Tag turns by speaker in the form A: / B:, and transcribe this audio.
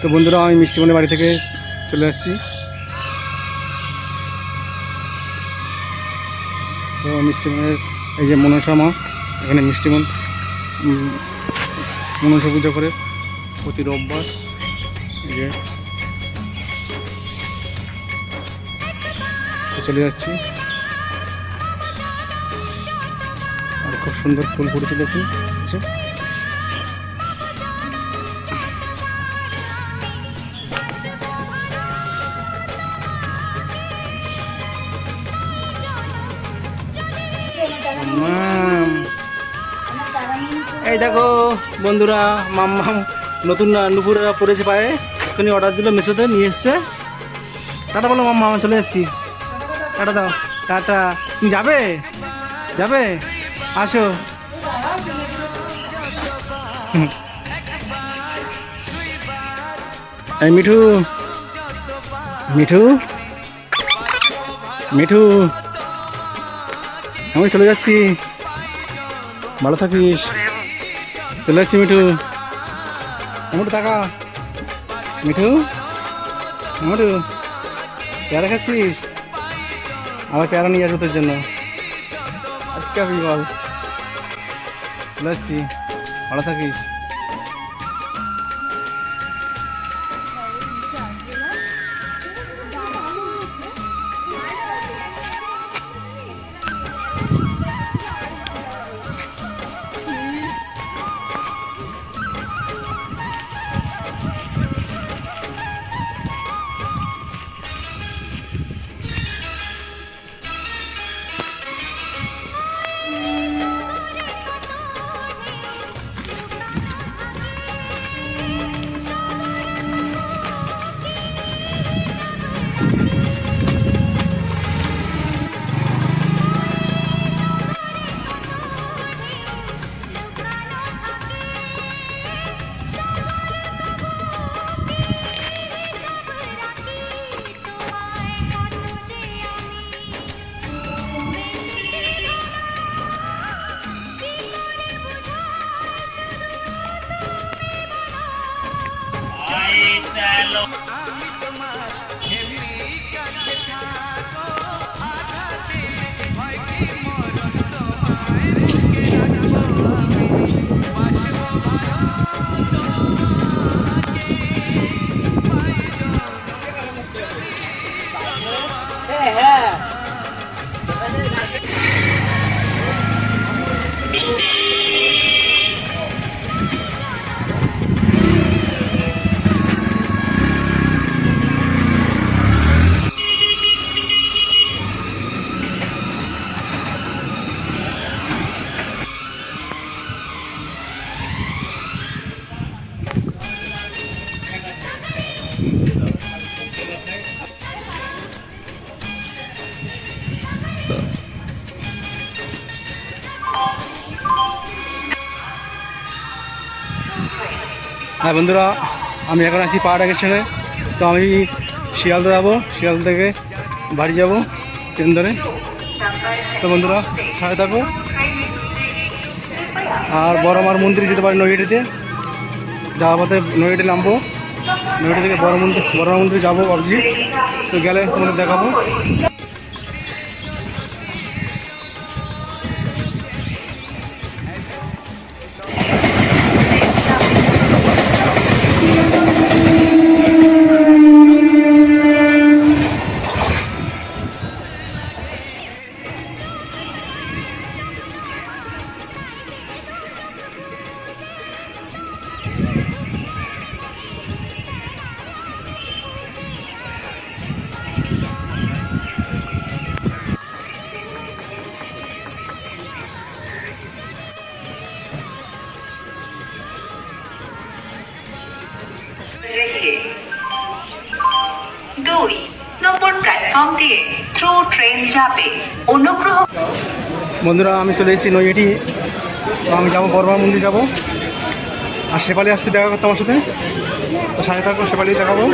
A: তো বন্ধুরা আমি মিষ্টিমণি বাড়ি থেকে চলে আসছি। তো মিষ্টিমণির এই যে মনসা মা এখানে মিষ্টিমন উম, মনসা পুজো করে প্রতি রোববার। এই যে চলে যাচ্ছি আর খুব সুন্দর ফুল ফুটেছে দেখুন এই দেখো, বন্ধুরা, মাম্মাম নতুন নুপুরা পড়েছে পায়ে। এখনই অর্ডার দিল, মেসোতে নিয়ে এসছে। টাটা বলো মাম্মা চলে এসেছি। টাটা দাও। টাটা। তুমি যাবে? যাবে? আসো। এই মিঠু। মিঠু। মিঠু। আমি চলে যাচ্ছি। ভালো থাকিস। চলে যাচ্ছি মিঠু। আমার টাকা। মিঠু? আমার প্যারা খাচ্ছিস? আমার প্যারা নিয়ে আসব তোর জন্য। আপনি বল। চলে যাচ্ছি। ভালো থাকিস। That the হ্যাঁ বন্ধুরা, আমি এখন আছি পাহাড় স্টেশনে তো আমি শিয়ালদা যাব, শিয়ালদা থেকে বাড়ি যাব ট্রেন ধরে। তো বন্ধুরা, সাথে থাকো। আর বড় আমার মন্দিরে যেতে পারি নৈহাটিতে। যাওয়ার পথে নৈহাটি নামবো। নৈহাটি থেকে বড় মন্দির বড় মন্দিরে যাব ভাবছি। তো গেলে তোমাদের দেখাবো।
B: দুই নম্বর প্ল্যাটফর্ম দিয়ে থ্রু ট্রেন যাবে। অনুগ্রহ
A: বন্ধুরা, আমি চলে এসেছি নৈহাটি। আমি যাব বর্মা মন্দির যাব। আর শেপালি আসছি দেখা করতে আমার সাথে সাড়ে থাকব শেপালি দেখাবো।